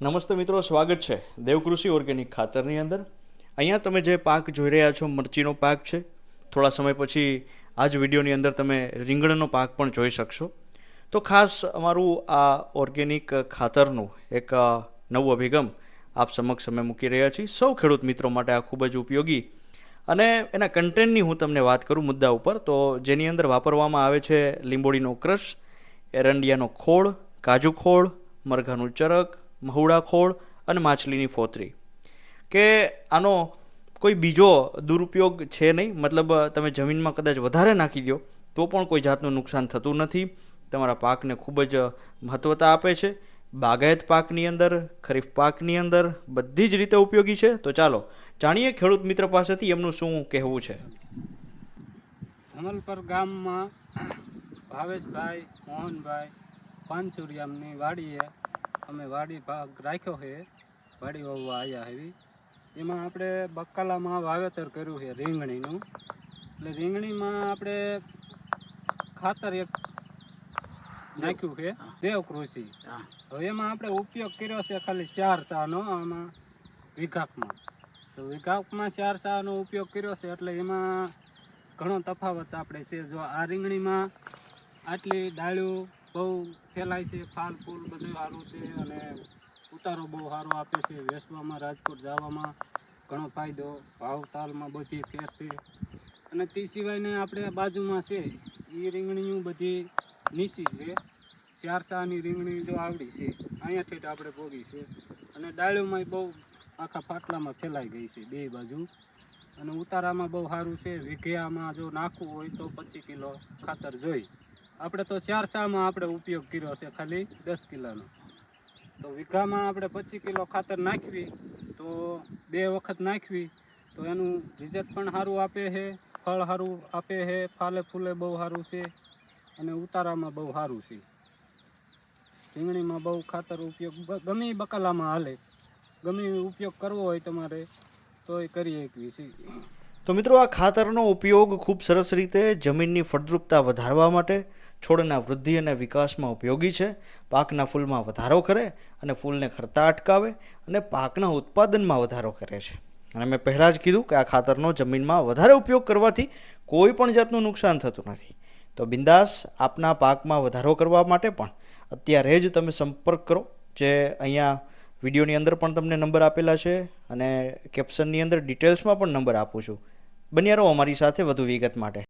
નમસ્તે મિત્રો, સ્વાગત છે દેવકૃષિ ઓર્ગેનિક ખાતરની અંદર. અહીંયા તમે જે પાક જોઈ રહ્યા છો, મરચીનો પાક છે. થોડા સમય પછી આ જ વિડીયોની અંદર તમે રીંગણનો પાક પણ જોઈ શકશો. તો ખાસ અમારું આ ઓર્ગેનિક ખાતરનું એક નવું અભિગમ આપ સમક્ષ અમે મૂકી રહ્યા છીએ. સૌ ખેડૂત મિત્રો માટે આ ખૂબ જ ઉપયોગી અને એના કન્ટેન્ટની હું તમને વાત કરું મુદ્દા ઉપર, તો જેની અંદર વાપરવામાં આવે છે લીંબોડીનો ક્રશ, એરંડિયાનો ખોળ, કાજુ ખોળ, મરઘાનું ચરક મહુડા ખોળ અને માછલીની ફોતરી. કે આનો કોઈ બીજો દુરુપયોગ છે નહીં, મતલબ તમે જમીનમાં કદાચ વધારે નાખી દો તો પણ કોઈ જાતનું નુકસાન થતું નથી. તમારા પાકને ખૂબ જ મહત્ત્વતા આપે છે. બાગાયત પાકની અંદર, ખરીફ પાકની અંદર બધી જ રીતે ઉપયોગી છે. તો ચાલો, જાણીએ ખેડૂત મિત્ર પાસેથી એમનું શું કહેવું છે. ધમલપર ગામમાં ભાવેશભાઈ, મોહનભાઈ, પાનસુરિયામની વાડીએ અમે વાડી ભાગ રાખ્યો છે. વાડી વાવવા આવ્યા એવી એમાં આપણે બકાલામાં વાવેતર કર્યું છે રીંગણીનું. એટલે રીંગણીમાં આપણે ખાતર એક નાખ્યું છે દેવ કૃષિ. હવે એમાં આપણે ઉપયોગ કર્યો છે ખાલી ચાર ચાનો આમાં વિઘાકમાં તો વિઘાકમાં ચાર ચાનો ઉપયોગ કર્યો છે એટલે એમાં ઘણો તફાવત આપણે છે. જો આ રીંગણીમાં આટલી ડાળીઓ બહુ ફેલાય છે ફાલ ફૂલ બધું સારું છે અને ઉતારો બહુ સારો આપે છે. વેચવામાં રાજકોટ જવામાં ઘણો ફાયદો. ભાવ, તાલમાં બધી ફેર છે. અને તે સિવાયને આપણે બાજુમાં છે એ રીંગણીઓ બધી નીચી છે. ચાર રીંગણી જો આવડી છે અહીંયાથી જ આપણે ભોગી છે. અને ડાળીઓમાં બહુ આખા ફાટલામાં ફેલાઈ ગઈ છે બે બાજુ. અને ઉતારામાં બહુ સારું છે. વીઘામાં જો નાખવું હોય તો પચીસ કિલો ખાતર જોઈ. આપણે તો ચાર ચામાં આપણે ઉપયોગ કર્યો છે ખાલી દસ કિલોનો. તો વીઘામાં આપણે પચીસ કિલો ખાતર નાખવી, તો બે વખત નાખવી, તો એનું રિઝલ્ટ પણ સારું આપે છે, ફળ સારું આપે છે, ફાલે ફૂલે બહુ સારું છે અને ઉતારામાં બહુ સારું છે. રીંગણીમાં બહુ ખાતર ઉપયોગ ગમે બકાલામાં હાલે. ગમે ઉપયોગ કરવો હોય તમારે તો એ કરી શકવી છે. તો મિત્રો, આ ખાતરનો ઉપયોગ ખૂબ સરસ રીતે જમીનની ફળદ્રુપતા વધારવા માટે છોડના વૃદ્ધિ અને વિકાસમાં ઉપયોગી છે. પાકના ફૂલમાં વધારો કરે અને ફૂલને ખરતા અટકાવે અને પાકના ઉત્પાદનમાં વધારો કરે છે. અને મેં પહેલાં જ કીધું કે આ ખાતરનો જમીનમાં વધારે ઉપયોગ કરવાથી કોઈ પણ જાતનું નુકસાન થતું નથી. તો બિંદાસ, આપના પાકમાં વધારો કરવા માટે પણ અત્યારે જ તમે સંપર્ક કરો. જે અહીંયા વિડીયોની અંદર પણ તમને નંબર આપેલા છે અને કેપ્શનની અંદર ડિટેલ્સમાં પણ નંબર આપું છું. બન્યા રહો અમારી સાથે વધુ વિગત માટે.